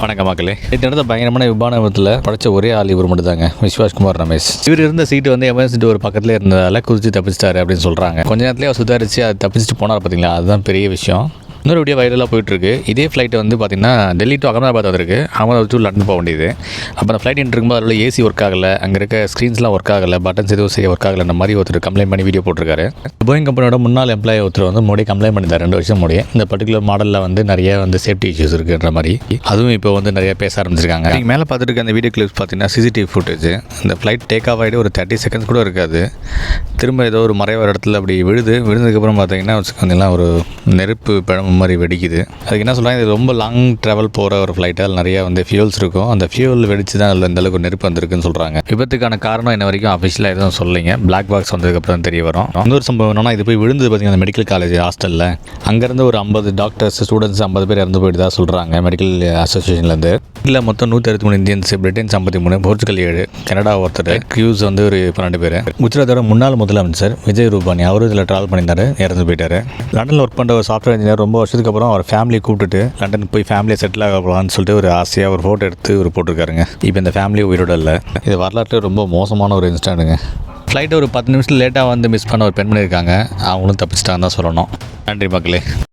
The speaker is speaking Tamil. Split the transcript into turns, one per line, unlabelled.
வணக்கம் மக்களே. இது நடந்த பயங்கரமான விமான விபத்தில் படைச்ச ஒரே ஆள் இவர் மட்டும் தாங்க விஸ்வாஸ்குமார் ரமேஷ். இவர் இருந்த சீட்டு வந்து எமர்ஜென்சி டோர் பக்கத்தில் இருந்ததால குதிச்சு தப்பிச்சிட்டாரு அப்படின்னு சொல்கிறாங்க கொஞ்ச நேரத்துலேயே அவர் சுதாரிச்சு அது தப்பிச்சிட்டு போனார் பார்த்தீங்களா அதுதான் பெரிய விஷயம். இன்னொரு வீடியோ வைரலாக போயிட்டுருக்கு. இதே ஃப்ளைட்டு வந்து பார்த்திங்கன்னா டெல்லி டு அகமதாபாத் வந்திருக்கு. அகமதாபாத் டு லண்டன் போக வேண்டியது. அப்போ அந்த ஃப்ளைட் இருக்கும்போது அதில் ஏசி ஒர்க் ஆகலை. அங்கே இருக்க ஸ்க்ரீன்ஸ்லாம் ஒர்க் ஆகலை. பட்டன்ஸ் எதுவும் செய்ய ஒர்க் ஆகலை. அந்த மாதிரி ஒருத்தர் கம்ப்ளைண்ட் பண்ணி வீடியோ போட்டிருக்காரு. போயிங் கம்பெனியோட முன்னாள் எம்ப்ளாயி ஒருத்தர் வந்து மோடி கம்ப்ளைண்ட் பண்ணிட்டார். ரெண்டு வருஷம் முடிய இந்த பர்டிகுலர் மாடலில் வந்து நிறைய வந்து சேஃப்டி இஷ்யூஸ் இருக்குன்ற மாதிரி. அதுவும் இப்போ வந்து நிறைய பேச ஆரம்பிச்சிருக்காங்க. நீங்கள் மேலே பார்த்துட்டு இருக்க அந்த வீடியோ கிளிப்ஸ் பார்த்தீங்கன்னா சிசிடிவி ஃபுட்டேஜ் இந்த ஃப்ளைட் டேக் ஆஃப் ஆகிட்டு ஒரு தேர்ட்டி செகண்ட்ஸ் கூட இருக்காது. திரும்ப ஏதோ ஒரு மறைவான இடத்துல அப்படி விழுது. விழுந்ததுக்கப்புறம் பார்த்தீங்கன்னா வச்சுக்கோங்கன்னா ஒரு நெருப்பு பழம் மாதிரி வெடிக்குது. அதுக்கு என்ன சொல்கிறாங்க இது ரொம்ப லாங் ட்ராவல் போகிற ஒரு ஃப்ளைட்டு அதில் நிறைய வந்து ஃபியூல்ஸ் இருக்கும். அந்த ஃபியூல் வெடிச்சு தான் அதில் இந்தளவுக்கு நெருப்பு வந்திருக்குன்னு சொல்கிறாங்க விபத்துக்கான காரணம் என்ன வரைக்கும் அஃபிஷியலாக எதுவும் சொல்லிங்க பிளாக் பாக்ஸ் வந்ததுக்கப்புறம் தெரிய வரும். இன்னொரு சம்பவம் என்னன்னா இது போய் விழுந்தது பார்த்தீங்கன்னா மெடிக்கல் காலேஜ் ஹாஸ்டலில் அங்கேருந்து ஒரு ஐம்பது டாக்டர்ஸ் ஸ்டூடெண்ட்ஸ் ஐம்பது பேர் இறந்து போயிட்டு தான் சொல்கிறாங்க மெடிக்கல் அசோசியேஷன்லேருந்து இல்லை மொத்தம் நூற்றி அறுபத்தி மூணு இந்தியன்ஸ் பிரிட்டன்ஸ் ஐம்பத்தி மூணு போர்ச்சுகல் ஏழு கனடா ஒருத்தர் கியூஸ் வந்து ஒரு பன்னெண்டு பேர். குஜராத்தோட முன்னாள் முதலமைச்சர் விஜய் ரூபானி அவரும் இதில் ட்ராவல் பண்ணியிருந்தாரு இறந்து போயிட்டாரு. லண்டனில் ஒர்க் பண்ணுற ஒரு சாஃப்ட்வேர் இன்ஜினியர் ரொம்ப வருஷத்துக்கு அப்புறம் அவர் ஃபேமிலியை கூப்பிட்டுட்டு லண்டன் போய் ஃபேமிலியை செட்டில் ஆகலாம்னு சொல்லிட்டு ஒரு ஆசையாக ஒரு ஃபோட்டோ எடுத்து ஒரு போட்டிருக்காருங்க. இப்போ இந்த ஃபேமிலி உயிரோட இல்லை. இது வரலாற்றில் ரொம்ப மோசமான ஒரு இன்ஸ்டாண்டுங்க ஃப்ளைட்டை ஒரு பத்து நிமிஷம் லேட்டாக வந்து மிஸ் பண்ண ஒரு பெண் இருக்காங்க. அவங்களும் தப்பிச்சிட்டாங்க தான் சொல்லணும். நன்றி மக்களே.